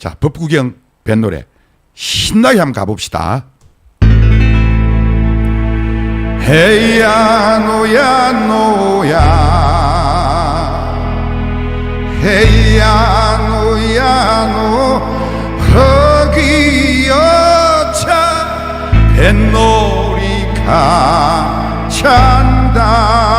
자, 법구경 뱃노래 신나게 한번 가봅시다. 헤야 노야 노야. 헤야 노야 노. 허기여차. 뱃놀이가 찬다.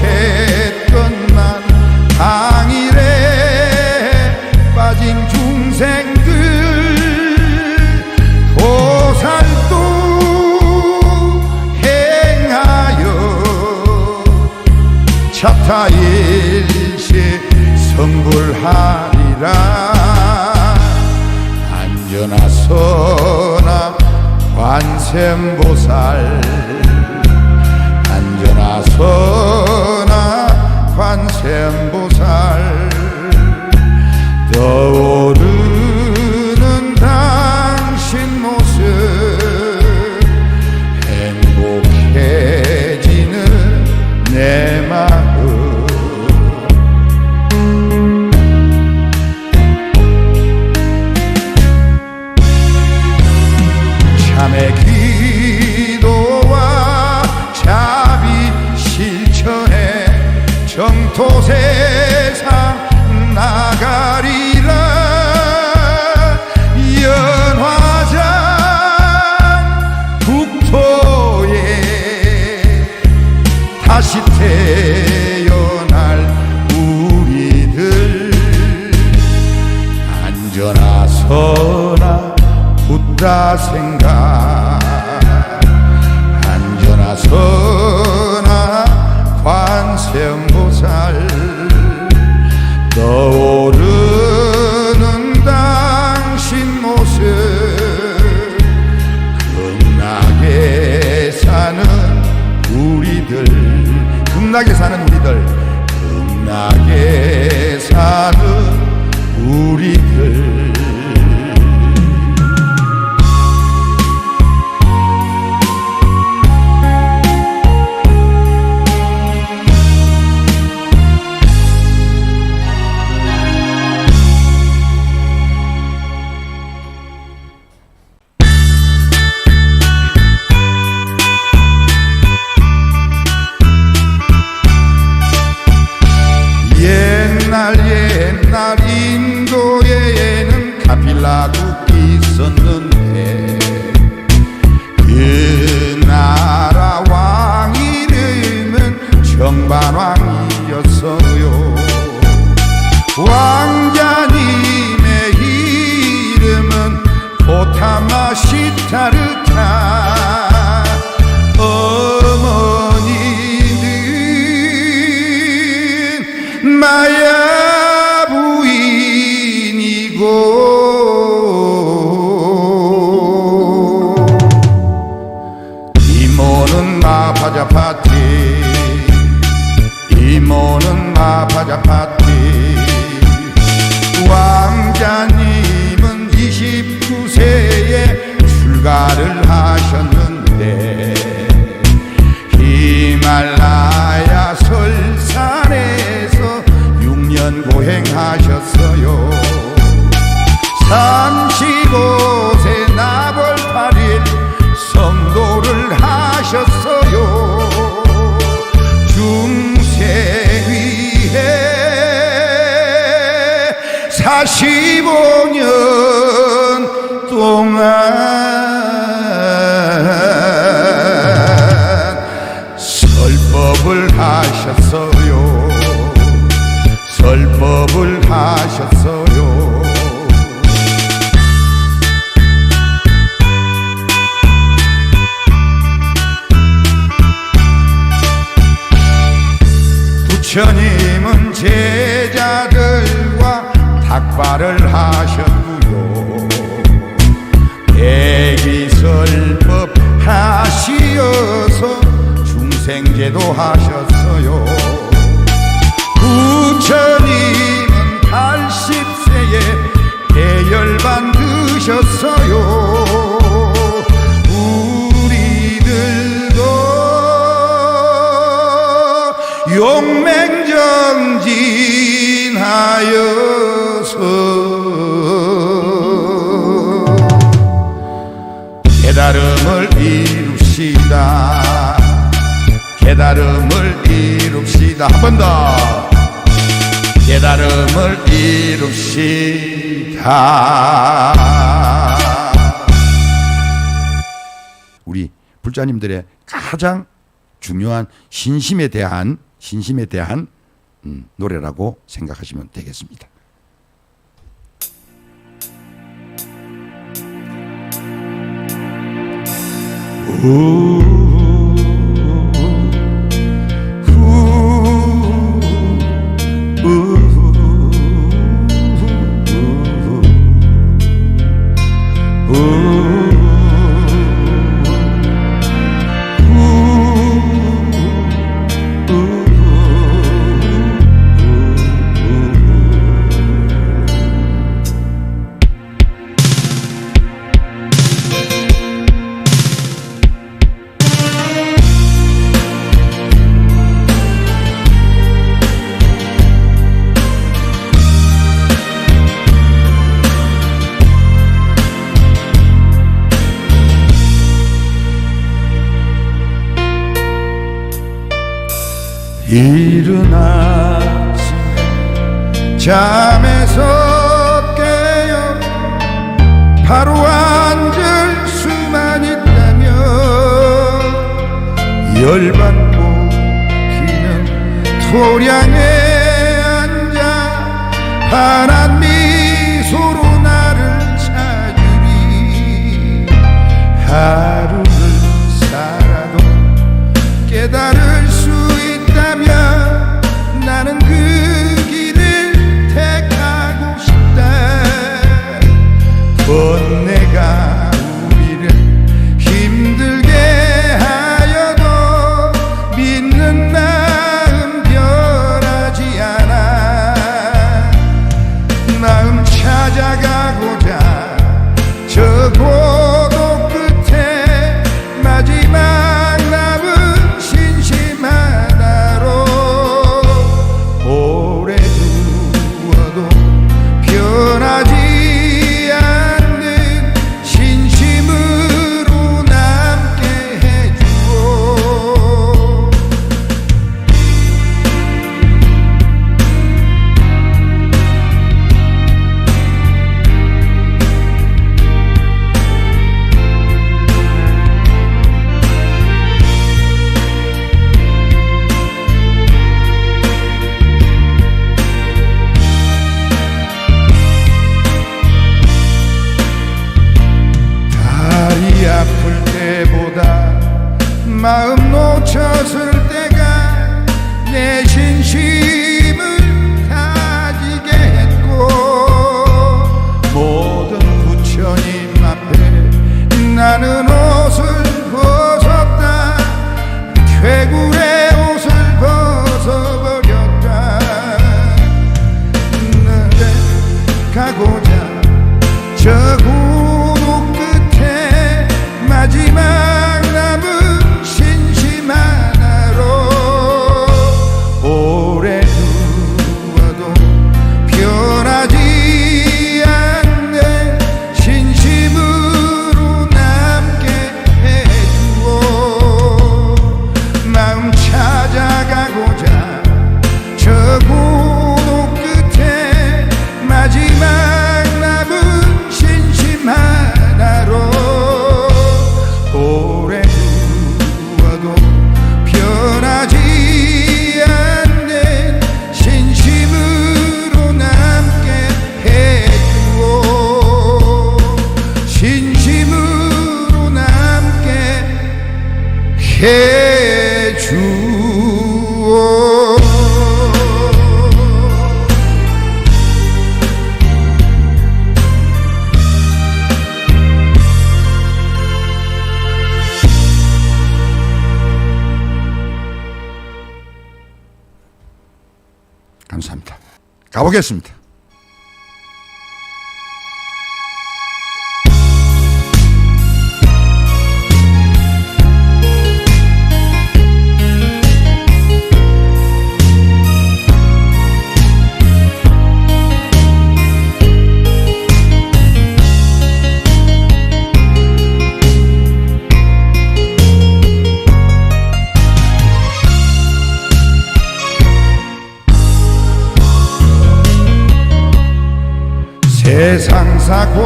택했건만 항일에 빠진 중생들 보살도 행하여 차타일시 성불하리라. 안전하소나 관세음보살. 다시 태어날 우리들. 안전하서나 붙다 생각 urbano 깨달음을 이룹시다 한 번 더 깨달음을 이룹시다 우리 불자님들의 가장 중요한 신심에 대한 신심에 대한 음, 노래라고 생각하시면 되겠습니다. 오. 잠에서 깨어 바로 앉을 수만 있다면 열받고 기는 소량에 앉아 하나님 미소로 나를 찾으리. 하 감사합니다. 가보겠습니다.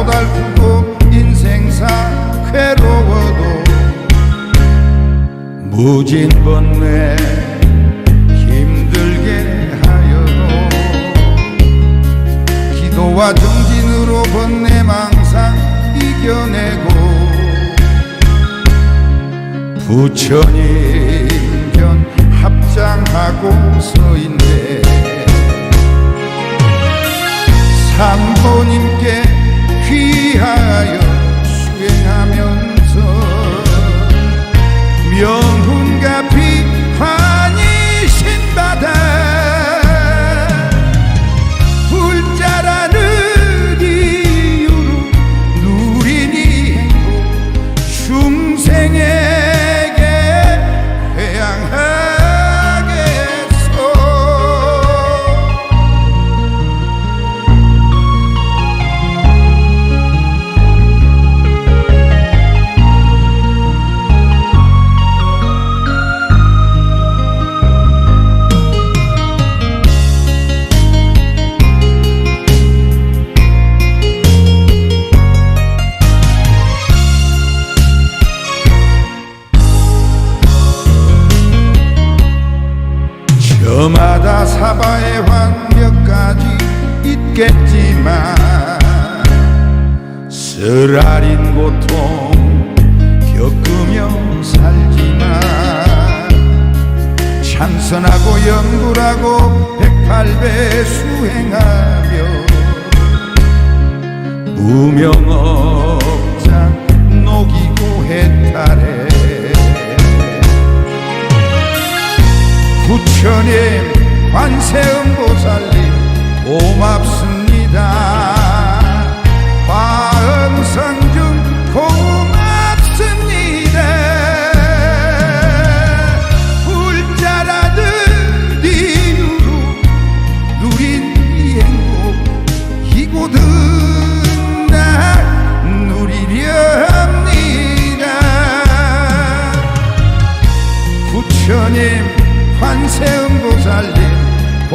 고달프고 인생사 괴로워도 무진번뇌 힘들게 하여도 기도와 정진으로 번뇌 망상 이겨내고 부처님 견 합장하고 서 있네. 삼보님께 향하여 수행하면서 명분과 빛 부처님 관세음보살님 고맙습니다.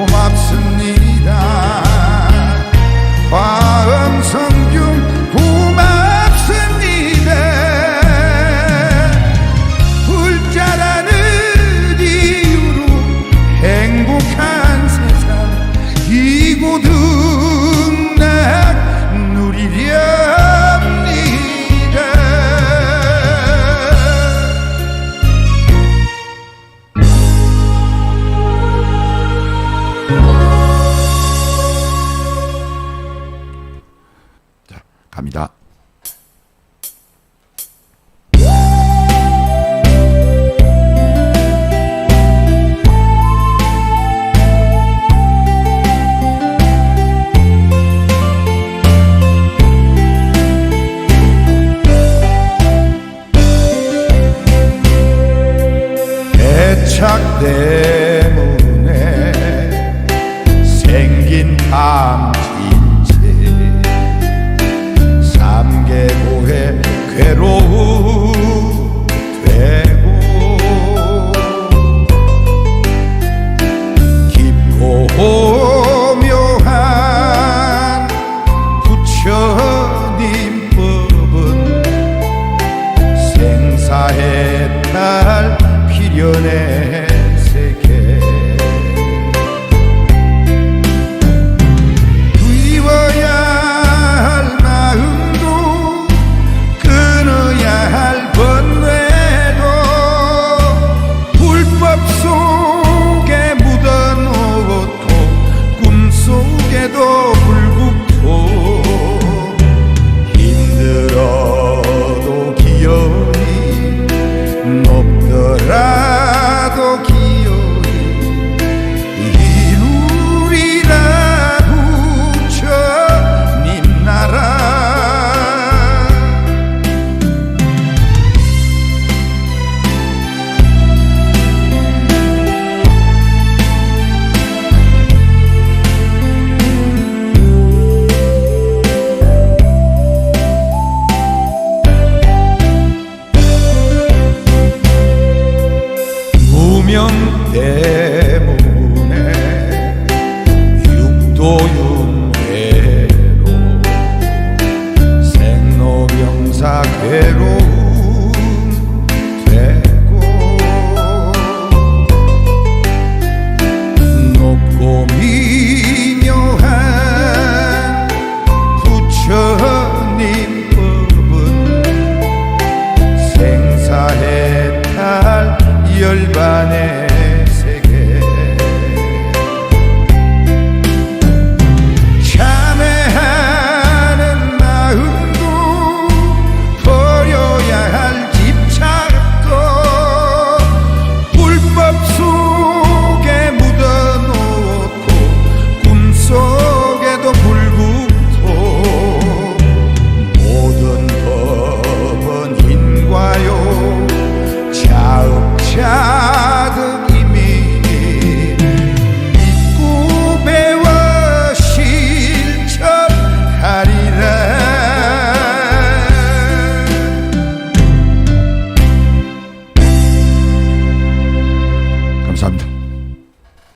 Uma